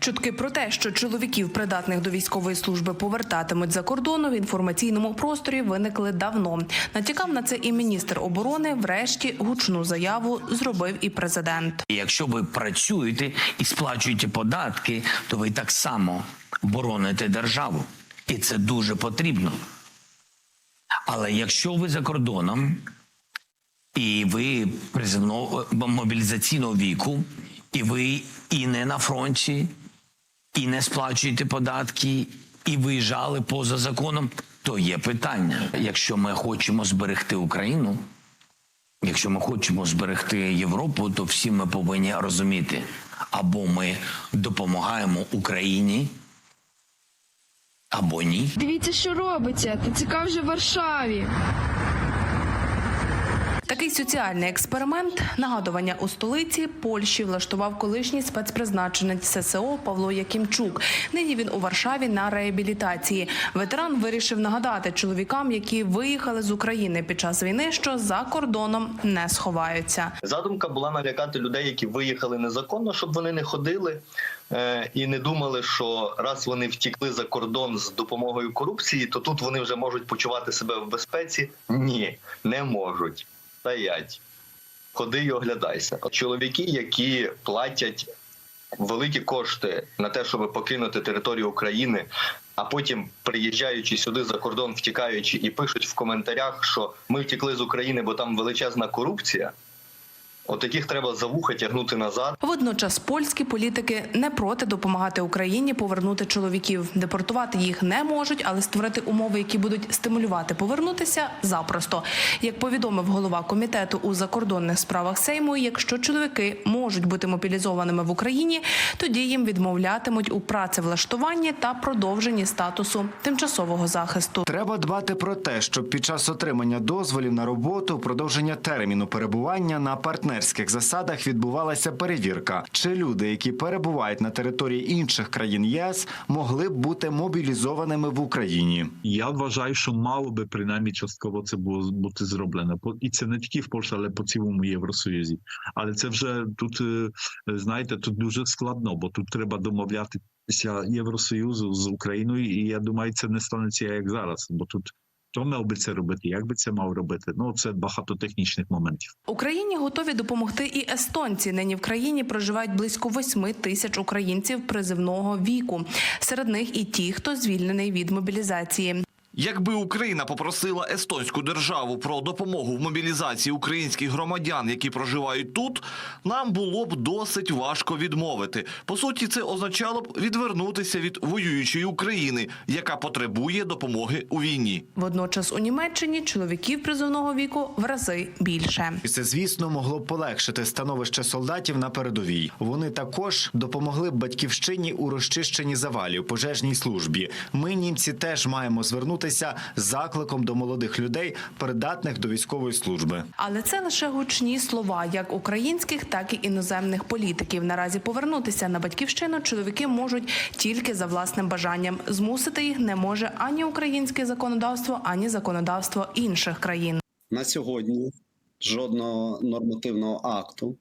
Чутки про те, що чоловіків, придатних до військової служби, повертатимуть за кордону в інформаційному просторі, виникли давно. Натякав на це і міністр оборони. Врешті гучну заяву зробив і президент. Якщо ви працюєте і сплачуєте податки, то ви так само бороните державу, і це дуже потрібно. Але якщо ви за кордоном і ви призивного мобілізаційного віку, і ви і не на фронті, і не сплачуєте податки, і виїжджали поза законом, то є питання. Якщо ми хочемо зберегти Україну, Якщо ми хочемо зберегти Європу, то всі ми повинні розуміти, або ми допомагаємо Україні, або ні. Дивіться, що робиться. ТЦК вже в Варшаві. Такий соціальний експеримент нагадування у столиці Польщі влаштував колишній спецпризначенець ССО Павло Якимчук. Нині він у Варшаві на реабілітації. Ветеран вирішив нагадати чоловікам, які виїхали з України під час війни, що за кордоном не сховаються. Задумка була налякати людей, які виїхали незаконно, щоб вони не ходили е, і не думали, що раз вони втікли за кордон з допомогою корупції, то тут вони вже можуть почувати себе в безпеці. Ні, не можуть. Стоять. Ходи і оглядайся. Чоловіки, які платять великі кошти на те, щоб покинути територію України, а потім, приїжджаючи сюди за кордон, втікаючи, і пишуть в коментарях, що ми втекли з України, бо там величезна корупція. От таких треба за вуха тягнути назад. Водночас польські політики не проти допомагати Україні повернути чоловіків. Депортувати їх не можуть, але створити умови, які будуть стимулювати повернутися, запросто. Як повідомив голова комітету у закордонних справах Сейму, якщо чоловіки можуть бути мобілізованими в Україні, тоді їм відмовлятимуть у працевлаштуванні та продовженні статусу тимчасового захисту. Треба дбати про те, щоб під час отримання дозволів на роботу, продовження терміну перебування на партнерських засадах відбувалася перевірка, чи люди, які перебувають на території інших країн ЄС, могли б бути мобілізованими в Україні. Я вважаю, що мало би принаймні частково це було бути зроблено. І це не тільки в Польщі, але по цілому Євросоюзі. Але це вже тут, е, знаєте, тут дуже складно, бо тут треба домовлятися Євросоюзу з Україною, і я думаю, це не станеться як зараз, бо тут хто мав би це робити, як би це мав робити? Ну це багато технічних моментів. Україні готові допомогти і естонці. Нині в країні проживають близько 8 тисяч українців призивного віку. Серед них і ті, хто звільнений від мобілізації. Якби Україна попросила естонську державу про допомогу в мобілізації українських громадян, які проживають тут, нам було б досить важко відмовити. По суті, це означало б відвернутися від воюючої України, яка потребує допомоги у війні. Водночас у Німеччині чоловіків призовного віку в рази більше. І це, звісно, могло б полегшити становище солдатів на передовій. Вони також допомогли б батьківщині у розчищенні завалів, пожежній службі. Ми, німці, теж маємо звернутися з закликом до молодих людей, придатних до військової служби. Але це лише гучні слова, як українських, так і іноземних політиків. Наразі повернутися на батьківщину чоловіки можуть тільки за власним бажанням. Змусити їх не може ані українське законодавство, ані законодавство інших країн. На сьогодні жодного нормативного акту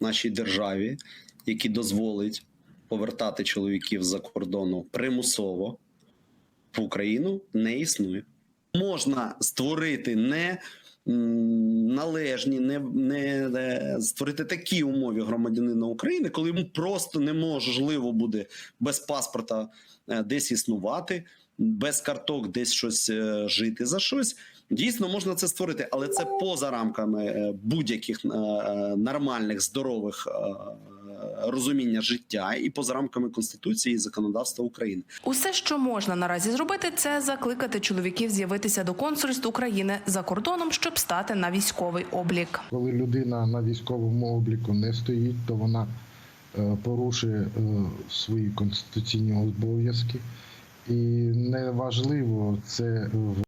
в нашій державі, який дозволить повертати чоловіків з-за кордону примусово в Україну, не існує. Можна створити не належні, не, не е, створити такі умови громадянина України, коли йому просто неможливо буде без паспорта е, десь існувати, без карток десь щось е, жити за щось. Дійсно, можна це створити, але це поза рамками будь-яких нормальних, здорових розуміння життя і поза рамками конституції і законодавства України. Усе, що можна наразі зробити, це закликати чоловіків з'явитися до консульств України за кордоном, щоб стати на військовий облік. Коли людина на військовому обліку не стоїть, то вона е, порушує е, свої конституційні обов'язки. І неважливо це в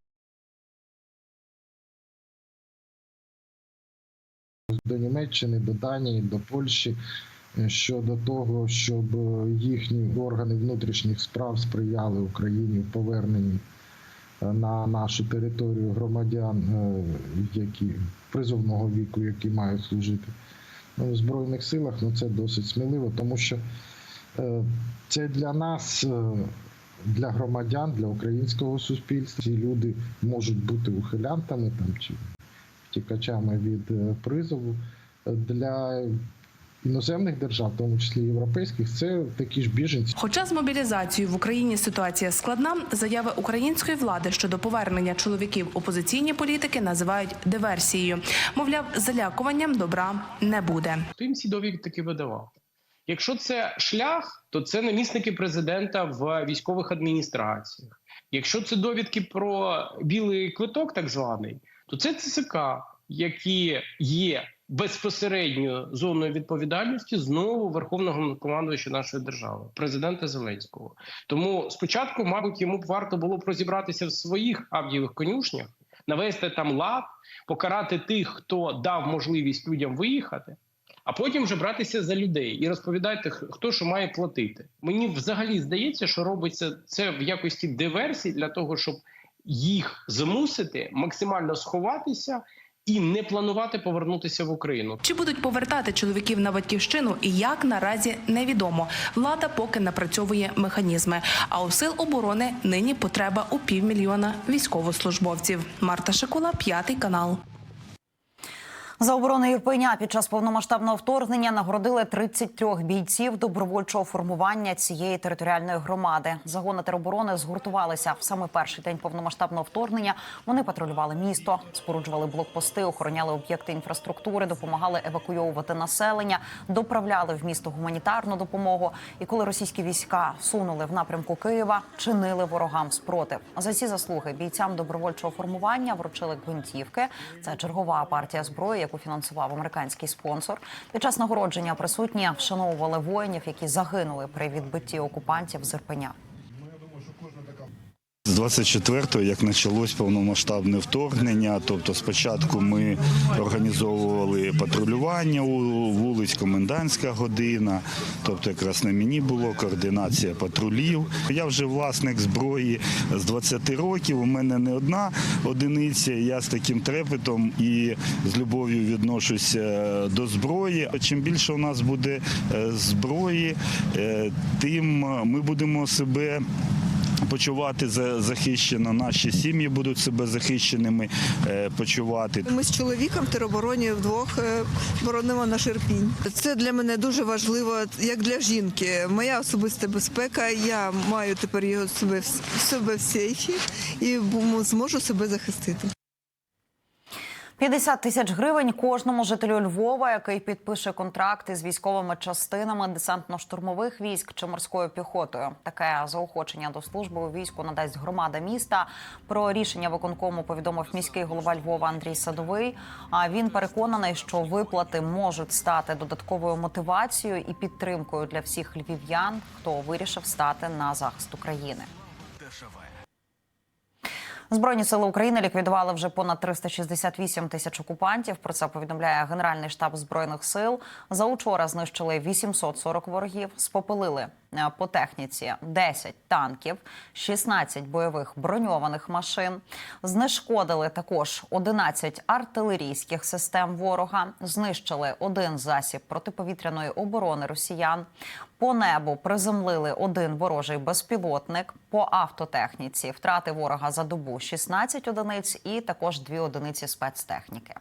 до Німеччини, до Данії, до Польщі щодо того, щоб е, їхні органи внутрішніх справ сприяли Україні в поверненні е, на нашу територію громадян, е, які призовного віку, які мають служити ну, в Збройних силах, ну це досить сміливо, тому що Це для нас, для громадян, для українського суспільства. Ці люди можуть бути ухилянтами там чи втікачами від призову. Для іноземних держав, в тому числі європейських, це такі ж біженці. Хоча з мобілізацією в Україні ситуація складна, заяви української влади щодо повернення чоловіків опозиційні політики називають диверсією. Мовляв, залякуванням добра не буде. Хто їм ці довідки видавав? Якщо це шлях, то це намісники президента в військових адміністраціях. Якщо це довідки про білий квиток, так званий, то це ЦСК, які є безпосередньою зоною відповідальності знову верховного командувача нашої держави, президента Зеленського. Тому спочатку, мабуть, йому варто було б розібратися в своїх авдієвих конюшнях, навести там лад, покарати тих, хто дав можливість людям виїхати. А потім вже братися за людей і розповідати, хто що має платити. Мені взагалі здається, що робиться це в якості диверсії для того, щоб їх змусити максимально сховатися і не планувати повернутися в Україну. Чи будуть повертати чоловіків на батьківщину і як наразі невідомо. Влада поки напрацьовує механізми. А у сил оборони нині потреба у півмільйона військовослужбовців. Марта Шикула, п'ятий канал. За оборону Ірпеня під час повномасштабного вторгнення нагородили 33 бійців добровольчого формування цієї територіальної громади. Загони тероборони згуртувалися в саме перший день повномасштабного вторгнення. Вони патрулювали місто, споруджували блокпости, охороняли об'єкти інфраструктури, допомагали евакуйовувати населення, доправляли в місто гуманітарну допомогу. І коли російські війська сунули в напрямку Києва, чинили ворогам спротив. За ці заслуги бійцям добровольчого формування вручили гвинтівки. Це чергова партія зброї, яку фінансував американський спонсор. Під час нагородження присутні вшановували воїнів, які загинули при відбитті окупантів з Ірпеня. З 24-го, як почалось повномасштабне вторгнення, тобто спочатку ми організовували патрулювання у вулиць, комендантська година, тобто якраз на мені було координація патрулів. Я вже власник зброї з 20 років. У мене не одна одиниця. Я з таким трепетом і з любов'ю відношуся до зброї. Чим більше у нас буде е, зброї, е, тим ми будемо себе почувати за- захищено. Наші сім'ї будуть себе захищеними е, почувати. Ми з чоловіком в теробороні вдвох е, боронимо наш Ірпінь. Це для мене дуже важливо, як для жінки. Моя особиста безпека. Я маю тепер його в себе в сейфі і зможу себе захистити. 50 тисяч гривень кожному жителю Львова, який підпише контракти з військовими частинами десантно-штурмових військ чи морською піхотою. Таке заохочення до служби у війську надасть громада міста. Про рішення виконкому повідомив міський голова Львова Андрій Садовий. А він переконаний, що виплати можуть стати додатковою мотивацією і підтримкою для всіх львів'ян, хто вирішив стати на захист України. Збройні сили України ліквідували вже понад 368 тисяч окупантів. Про це повідомляє Генеральний штаб збройних сил. За учора знищили 840 ворогів, спопилили по техніці 10 танків, 16 бойових броньованих машин. Знешкодили також 11 артилерійських систем ворога. Знищили один засіб протиповітряної оборони росіян. По небу приземлили один ворожий безпілотник. По автотехніці втрати ворога за добу 16 одиниць і також дві одиниці спецтехніки.